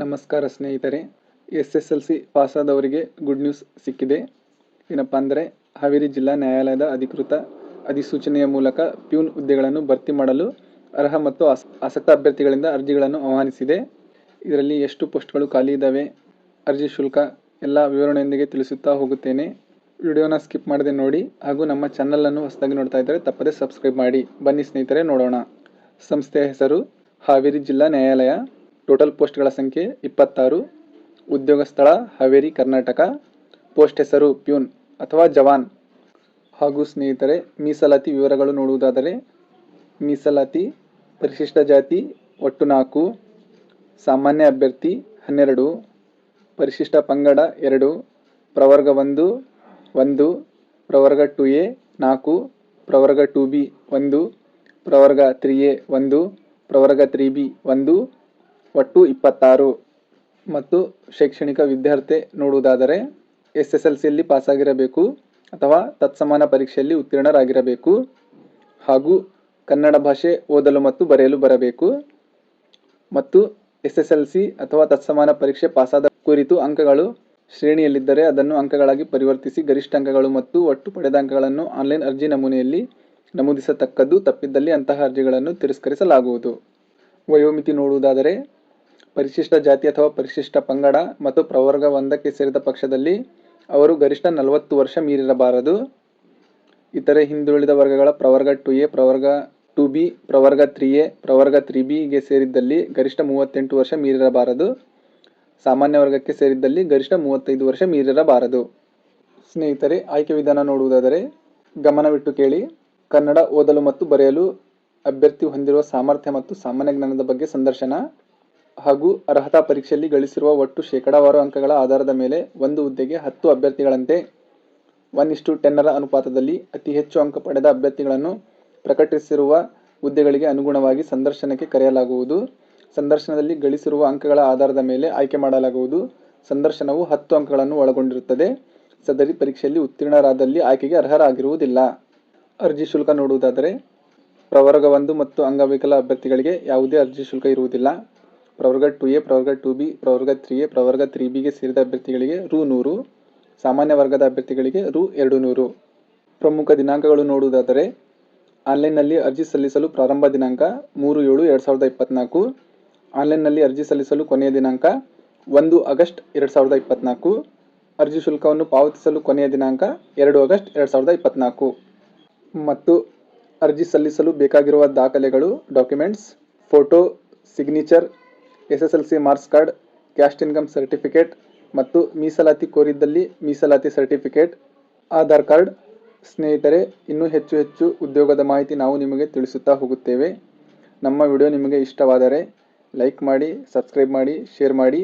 ನಮಸ್ಕಾರ ಸ್ನೇಹಿತರೆ S S L C ಪಾಸಾದವರಿಗೆ ಗುಡ್ ನ್ಯೂಸ್ ಸಿಕ್ಕಿದೆ. ಏನಪ್ಪ ಅಂದರೆ, ಹಾವೇರಿ ಜಿಲ್ಲಾ ನ್ಯಾಯಾಲಯದ ಅಧಿಕೃತ ಅಧಿಸೂಚನೆಯ ಮೂಲಕ ಪ್ಯೂನ್ ಹುದ್ದೆಗಳನ್ನು ಭರ್ತಿ ಮಾಡಲು ಅರ್ಹ ಮತ್ತು ಆಸ್, ಆಸಕ್ತ ಅಭ್ಯರ್ಥಿಗಳಿಂದ ಅರ್ಜಿಗಳನ್ನು ಆಹ್ವಾನಿಸಿದೆ. ಇದರಲ್ಲಿ ಎಷ್ಟು ಪೋಸ್ಟ್ಗಳು ಖಾಲಿ ಇದ್ದಾವೆ ಅರ್ಜಿ ಶುಲ್ಕ ಎಲ್ಲ ವಿವರಣೆಯೊಂದಿಗೆ ತಿಳಿಸುತ್ತಾ ಹೋಗುತ್ತೇನೆ. ವಿಡಿಯೋನ ಸ್ಕಿಪ್ ಮಾಡದೆ ನೋಡಿ, ಹಾಗೂ ನಮ್ಮ ಚಾನಲನ್ನು ಹೊಸದಾಗಿ ನೋಡ್ತಾ ಇದ್ದರೆ ತಪ್ಪದೇ ಸಬ್ಸ್ಕ್ರೈಬ್ ಮಾಡಿ. ಬನ್ನಿ ಸ್ನೇಹಿತರೆ, ನೋಡೋಣ. ಸಂಸ್ಥೆಯ ಹೆಸರು ಹಾವೇರಿ ಜಿಲ್ಲಾ ನ್ಯಾಯಾಲಯ. ಟೋಟಲ್ ಪೋಸ್ಟ್ಗಳ ಸಂಖ್ಯೆ ಇಪ್ಪತ್ತಾರು. ಉದ್ಯೋಗ ಸ್ಥಳ ಹಾವೇರಿ, ಕರ್ನಾಟಕ. ಪೋಸ್ಟ್ ಹೆಸರು ಪ್ಯೂನ್ ಅಥವಾ ಜವಾನ್. ಹಾಗೂ ಸ್ನೇಹಿತರೆ, ಮೀಸಲಾತಿ ವಿವರಗಳು ನೋಡುವುದಾದರೆ ಮೀಸಲಾತಿ ಪರಿಶಿಷ್ಟ ಜಾತಿ ಒಟ್ಟು ನಾಲ್ಕು, ಸಾಮಾನ್ಯ ಅಭ್ಯರ್ಥಿ ಹನ್ನೆರಡು, ಪರಿಶಿಷ್ಟ ಪಂಗಡ ಎರಡು, ಪ್ರವರ್ಗ ಒಂದು ಒಂದು, ಪ್ರವರ್ಗ ಟು ಎ ನಾಲ್ಕು, ಪ್ರವರ್ಗ ಟು ಬಿ ಒಂದು, ಪ್ರವರ್ಗ ತ್ರೀ ಎ ಒಂದು, ಪ್ರವರ್ಗ ತ್ರೀ ಬಿ ಒಂದು ಒಟ್ಟು ಇಪ್ಪತ್ತಾರು. ಮತ್ತು ಶೈಕ್ಷಣಿಕ ವಿದ್ಯಾರ್ಥಿ ನೋಡುವುದಾದರೆ ಎಸ್ ಎಸ್ ಎಲ್ ಸಿಯಲ್ಲಿ ಪಾಸಾಗಿರಬೇಕು ಅಥವಾ ತತ್ಸಮಾನ ಪರೀಕ್ಷೆಯಲ್ಲಿ ಉತ್ತೀರ್ಣರಾಗಿರಬೇಕು ಹಾಗೂ ಕನ್ನಡ ಭಾಷೆ ಓದಲು ಮತ್ತು ಬರೆಯಲು ಬರಬೇಕು. ಮತ್ತು ಎಸ್ ಎಸ್ ಎಲ್ ಸಿ ಅಥವಾ ತತ್ಸಮಾನ ಪರೀಕ್ಷೆ ಪಾಸಾದ ಕುರಿತು ಅಂಕಗಳು ಶ್ರೇಣಿಯಲ್ಲಿದ್ದರೆ ಅದನ್ನು ಅಂಕಗಳಾಗಿ ಪರಿವರ್ತಿಸಿ ಗರಿಷ್ಠ ಅಂಕಗಳು ಮತ್ತು ಒಟ್ಟು ಪಡೆದ ಅಂಕಗಳನ್ನು ಆನ್ಲೈನ್ ಅರ್ಜಿ ನಮೂನೆಯಲ್ಲಿ ನಮೂದಿಸತಕ್ಕದ್ದು ತಪ್ಪಿದ್ದಲ್ಲಿ ಅಂತಹ ಅರ್ಜಿಗಳನ್ನು ತಿರಸ್ಕರಿಸಲಾಗುವುದು. ವಯೋಮಿತಿ ನೋಡುವುದಾದರೆ ಪರಿಶಿಷ್ಟ ಜಾತಿ ಅಥವಾ ಪರಿಶಿಷ್ಟ ಪಂಗಡ ಮತ್ತು ಪ್ರವರ್ಗ ಒಂದಕ್ಕೆ ಸೇರಿದ ಪಕ್ಷದಲ್ಲಿ ಅವರು ಗರಿಷ್ಠ ನಲವತ್ತು ವರ್ಷ ಮೀರಿರಬಾರದು. ಇತರೆ ಹಿಂದುಳಿದ ವರ್ಗಗಳ ಪ್ರವರ್ಗ ಟು ಎ, ಪ್ರವರ್ಗ ಟು ಬಿ, ಪ್ರವರ್ಗ ತ್ರೀ ಎ, ಪ್ರವರ್ಗ ತ್ರೀ ಬಿಗೆ ಸೇರಿದ್ದಲ್ಲಿ ಗರಿಷ್ಠ ಮೂವತ್ತೆಂಟು ವರ್ಷ ಮೀರಿರಬಾರದು. ಸಾಮಾನ್ಯ ವರ್ಗಕ್ಕೆ ಸೇರಿದ್ದಲ್ಲಿ ಗರಿಷ್ಠ ಮೂವತ್ತೈದು ವರ್ಷ ಮೀರಿರಬಾರದು. ಸ್ನೇಹಿತರೆ, ಆಯ್ಕೆ ವಿಧಾನ ನೋಡುವುದಾದರೆ ಗಮನವಿಟ್ಟು ಕೇಳಿ. ಕನ್ನಡ ಓದಲು ಮತ್ತು ಬರೆಯಲು ಅಭ್ಯರ್ಥಿ ಹೊಂದಿರುವ ಸಾಮರ್ಥ್ಯ ಮತ್ತು ಸಾಮಾನ್ಯ ಜ್ಞಾನದ ಬಗ್ಗೆ ಸಂದರ್ಶನ. ಹಾಗೂ ಅರ್ಹತಾ ಪರೀಕ್ಷೆಯಲ್ಲಿ ಗಳಿಸಿರುವ ಒಟ್ಟು ಶೇಕಡಾವಾರು ಅಂಕಗಳ ಆಧಾರದ ಮೇಲೆ ಒಂದು ಹುದ್ದೆಗೆ ಹತ್ತು ಅಭ್ಯರ್ಥಿಗಳಂತೆ ಒನ್ ಇಷ್ಟು ಟೆನ್ನರ ಅನುಪಾತದಲ್ಲಿ ಅತಿ ಹೆಚ್ಚು ಅಂಕ ಪಡೆದ ಅಭ್ಯರ್ಥಿಗಳನ್ನು ಪ್ರಕಟಿಸಿರುವ ಹುದ್ದೆಗಳಿಗೆ ಅನುಗುಣವಾಗಿ ಸಂದರ್ಶನಕ್ಕೆ ಕರೆಯಲಾಗುವುದು. ಸಂದರ್ಶನದಲ್ಲಿ ಗಳಿಸಿರುವ ಅಂಕಗಳ ಆಧಾರದ ಮೇಲೆ ಆಯ್ಕೆ ಮಾಡಲಾಗುವುದು. ಸಂದರ್ಶನವು ಹತ್ತು ಅಂಕಗಳನ್ನು ಒಳಗೊಂಡಿರುತ್ತದೆ. ಸದರಿ ಪರೀಕ್ಷೆಯಲ್ಲಿ ಉತ್ತೀರ್ಣರಾದಲ್ಲಿ ಆಯ್ಕೆಗೆ ಅರ್ಹರಾಗಿರುವುದಿಲ್ಲ. ಅರ್ಜಿ ಶುಲ್ಕ ನೋಡುವುದಾದರೆ ಪ್ರವರ್ಗ ಒಂದು ಮತ್ತು ಅಂಗವಿಕಲ ಅಭ್ಯರ್ಥಿಗಳಿಗೆ ಯಾವುದೇ ಅರ್ಜಿ ಶುಲ್ಕ ಇರುವುದಿಲ್ಲ. ಪ್ರವರ್ಗ ಟು ಎ, ಪ್ರವರ್ಗ ಟು ಬಿ, ಪ್ರವರ್ಗ ತ್ರೀ ಎ, ಪ್ರವರ್ಗ ತ್ರೀ ಬಿಗೆ ಸೇರಿದ ಅಭ್ಯರ್ಥಿಗಳಿಗೆ ರು ನೂರು, ಸಾಮಾನ್ಯ ವರ್ಗದ ಅಭ್ಯರ್ಥಿಗಳಿಗೆ ರು ಎರಡು ನೂರು. ಪ್ರಮುಖ ದಿನಾಂಕಗಳು ನೋಡುವುದಾದರೆ, ಆನ್ಲೈನ್ನಲ್ಲಿ ಅರ್ಜಿ ಸಲ್ಲಿಸಲು ಪ್ರಾರಂಭ ದಿನಾಂಕ ಮೂರು ಏಳು ಎರಡು ಸಾವಿರದ ಇಪ್ಪತ್ತ್ನಾಲ್ಕು ಆನ್ಲೈನ್ನಲ್ಲಿ ಅರ್ಜಿ ಸಲ್ಲಿಸಲು ಕೊನೆಯ ದಿನಾಂಕ ಒಂದು ಆಗಸ್ಟ್ ಎರಡು ಸಾವಿರದ ಇಪ್ಪತ್ತ್ನಾಲ್ಕು ಅರ್ಜಿ ಶುಲ್ಕವನ್ನು ಪಾವತಿಸಲು ಕೊನೆಯ ದಿನಾಂಕ ಎರಡು ಆಗಸ್ಟ್ ಎರಡು ಸಾವಿರದ ಇಪ್ಪತ್ತ್ನಾಲ್ಕು ಮತ್ತು ಅರ್ಜಿ ಸಲ್ಲಿಸಲು ಬೇಕಾಗಿರುವ ದಾಖಲೆಗಳು, documents, photo, signature S S L C marks card, caste income certificate ಮತ್ತು ಮೀಸಲಾತಿ ಕೋರಿದ್ದಲ್ಲಿ ಮೀಸಲಾತಿ ಸರ್ಟಿಫಿಕೇಟ್, ಆಧಾರ್ ಕಾರ್ಡ್, ಸ್ನೇಹಿತರೆ, ಇನ್ನೂ ಹೆಚ್ಚು ಹೆಚ್ಚು ಉದ್ಯೋಗದ ಮಾಹಿತಿ ನಾವು ನಿಮಗೆ ತಿಳಿಸುತ್ತಾ ಹೋಗುತ್ತೇವೆ. ನಮ್ಮ ವಿಡಿಯೋ ನಿಮಗೆ ಇಷ್ಟವಾದರೆ ಲೈಕ್ ಮಾಡಿ, ಸಬ್ಸ್ಕ್ರೈಬ್ ಮಾಡಿ, ಶೇರ್ ಮಾಡಿ.